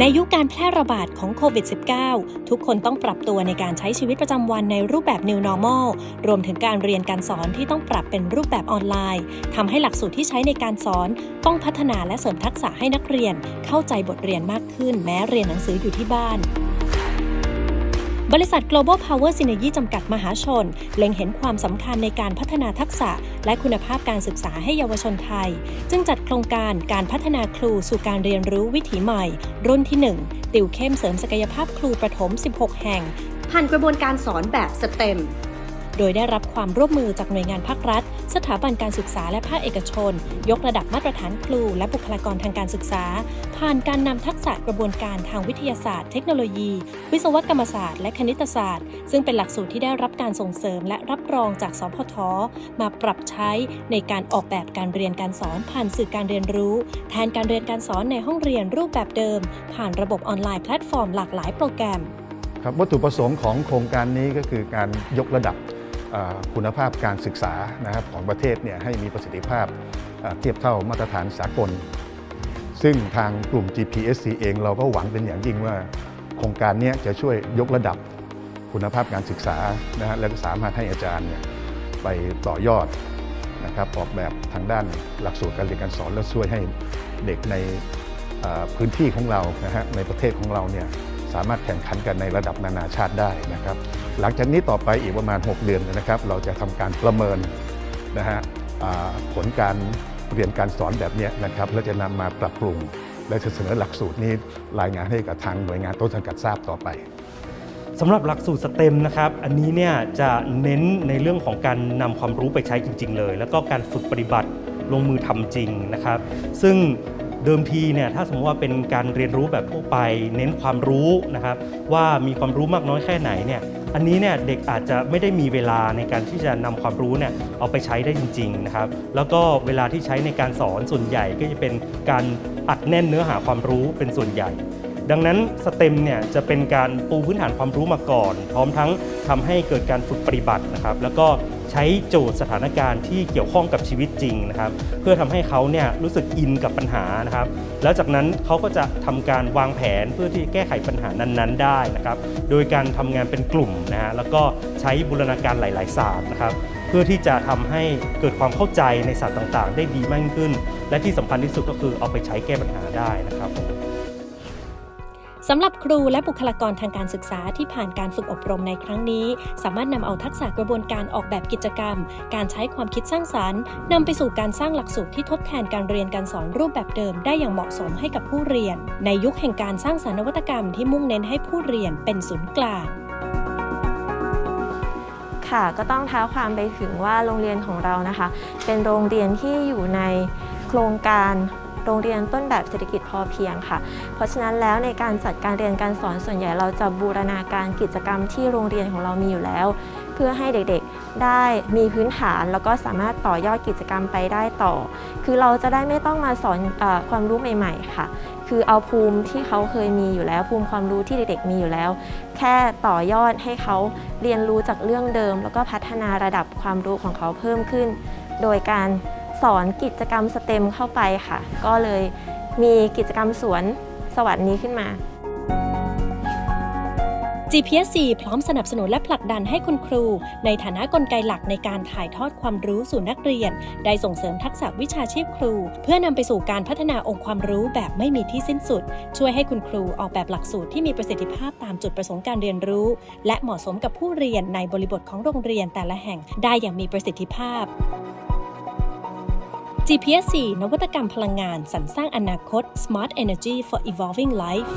ในยุคการแพร่ระบาดของโควิด -19 ทุกคนต้องปรับตัวในการใช้ชีวิตประจำวันในรูปแบบ New Normal รวมถึงการเรียนการสอนที่ต้องปรับเป็นรูปแบบออนไลน์ทำให้หลักสูตรที่ใช้ในการสอนต้องพัฒนาและเสริมทักษะให้นักเรียน เข้าใจบทเรียนมากขึ้น แม้เรียนหนังสืออยู่ที่บ้าน บริษัท Global Power Synergy จำกัดมหาชน เล็งเห็นความสำคัญในการพัฒนาทักษะ และคุณภาพการศึกษาให้เยาวชนไทย จึงจัดโครงการการพัฒนาครูสู่การเรียนรู้วิถีใหม่ รุ่นที่ 1 ติวเข้มเสริมศักยภาพครูประถม 16 แห่ง ผ่านกระบวนการสอนแบบสเต็มโดยได้รับความร่วมมือจากหน่วยงานภาครัฐ สถาบันการศึกษาและภาคเอกชน ยกระดับมาตรฐานครู และบุคลากรทางการศึกษา ผ่านการนำทักษะกระบวนการทางวิทยาศาสตร์ เทคโนโลยี วิศวกรรมศาสตร์ และคณิตศาสตร์ ซึ่งเป็นหลักสูตรที่ได้รับการส่งเสริม และรับรองจากสพท มาปรับใช้ในการออกแบบการเรียนการสอนผ่านสื่อการเรียนรู้ แทนการเรียนการสอนในห้องเรียนรูปแบบเดิม ผ่านระบบออนไลน์แพลตฟอร์มหลากหลายโปรแกรมครับวัตถุประสงค์ของโครงการนี้ก็คือการยกระดับ คุณภาพการศึกษานะครับของประเทศเนี่ยให้มีประสิทธิภาพเทียบเท่ามาตรฐานสากล ซึ่งทางกลุ่ม GPSC เองเราก็หวังเป็นอย่างยิ่งว่า โครงการนี้จะช่วยยกระดับคุณภาพการศึกษานะฮะและก็สามารถให้อาจารย์เนี่ยไปต่อยอดนะครับออกแบบทางด้านหลักสูตรการเรียนการสอนและช่วยให้เด็กในพื้นที่ของเรานะฮะในประเทศของเราเนี่ยสามารถแข่งขันกันในระดับนานาชาติได้นะครับ หลังจากนี้ต่อไปอีกประมาณ 6 เดือนนะครับ เราจะทำการประเมินนะฮะผลการเรียนการสอนแบบนี้นะครับแล้วจะนำมาปรับปรุง และจะเสนอหลักสูตรนี้รายงานให้กับทางหน่วยงานต้นสังกัดทราบต่อไปสำหรับหลักสูตรสเต็มนะครับ อันนี้เนี่ยจะเน้นในเรื่องของการนำความรู้ไปใช้จริง ๆ เลย แล้วก็การฝึกปฏิบัติลงมือทำจริงนะครับ ซึ่ง เดิมทีเนี่ยถ้าสมมติว่าเป็นการเรียนรู้แบบทั่วไป เน้นความรู้นะครับ ว่ามีความรู้มากน้อยแค่ไหนเนี่ยอันนี้เนี่ยเด็กอาจจะไม่ได้มีเวลาในการที่จะนำความรู้เนี่ยเอาไปใช้ได้จริงๆนะครับแล้วก็เวลาที่ใช้ในการสอนส่วนใหญ่ก็จะเป็นการอัดแน่นเนื้อหาความรู้เป็นส่วนใหญ่ ดังนั้นสเต็มเนี่ยจะเป็นการปูพื้นฐานความรู้มาก่อน พร้อมทั้งทำให้เกิดการฝึกปฏิบัตินะครับ แล้วก็ ใช้โจทย์สถานการณ์ที่เกี่ยวข้องกับชีวิตจริงนะครับ เพื่อทำให้เขาเนี่ยรู้สึกอินกับปัญหานะครับ แล้วจากนั้นเขาก็จะทำการวางแผนเพื่อที่แก้ไขปัญหานั้นๆ ได้นะครับ โดยการทำงานเป็นกลุ่มนะฮะแล้วก็ใช้บูรณาการหลาย ๆ ศาสตร์นะครับเพื่อที่จะทำให้เกิดความเข้าใจในศาสตร์ต่างๆ ได้ดีมากขึ้น และที่สำคัญที่สุดก็คือเอาไปใช้แก้ปัญหาได้นะครับผม สำหรับครูและบุคลากรทางการศึกษาที่ผ่านการฝึกอบรมในครั้งนี้ สามารถนำเอาทักษะกระบวนการออกแบบกิจกรรม การใช้ความคิดสร้างสารรค์นำไปสู่การสร้างหลักสูตรที่ทดแทนการเรียนการสอนรูปแบบเดิมได้อย่างเหมาะสมให้กับผู้เรียน ในยุคแห่งการสร้างสรรค์นวัตกรรมที่มุ่งเน้นให้ผู้เรียนเป็นศูนย์กลางค่ะก็ต้องท้าความไปถึงว่าโรงเรียนของเรานะคะ เป็นโรงเรียนที่อยู่ในโครงการ โรงเรียนต้นแบบเศรษฐกิจพอเพียงค่ะ เพราะฉะนั้นแล้วในการจัดการเรียนการสอนส่วนใหญ่เราจะบูรณาการกิจกรรมที่โรงเรียนของเรามีอยู่แล้ว เพื่อให้เด็กๆได้มีพื้นฐานแล้วก็สามารถต่อยอดกิจกรรมไปได้ต่อ คือเราจะได้ไม่ต้องมาสอนอความรู้ใหม่ๆค่ะคือเอาภูมิที่เขาเคยมีอยู่แล้ว ภูมิความรู้ที่เด็กๆมีอยู่แล้ว แค่ต่อยอดให้เขาเรียนรู้จากเรื่องเดิม แล้วก็พัฒนาระดับความรู้ของเขาเพิ่มขึ้น โดยการ สอนกิจกรรมสเต็มเข้าไปค่ะ ก็เลยมีกิจกรรมสวนสวัสดนี้ขึ้นมา GPSC พร้อมสนับสนุนและผลักดันให้คุณครู ในฐานะกลไกหลักในการถ่ายทอดความรู้สู่นักเรียน ได้ส่งเสริมทักษะวิชาชีพครู เพื่อนำไปสู่การพัฒนาองค์ความรู้แบบไม่มีที่สิ้นสุด ช่วยให้คุณครูออกแบบหลักสูตรที่มีประสิทธิภาพตามจุดประสงค์การเรียนรู้ และเหมาะสมกับผู้เรียนในบริบทของโรงเรียนแต่ละแห่งได้อย่างมีประสิทธิภาพ GPS 4นวัตกรรมพลังงานสรรสร้างอนาคต Smart Energy for Evolving Life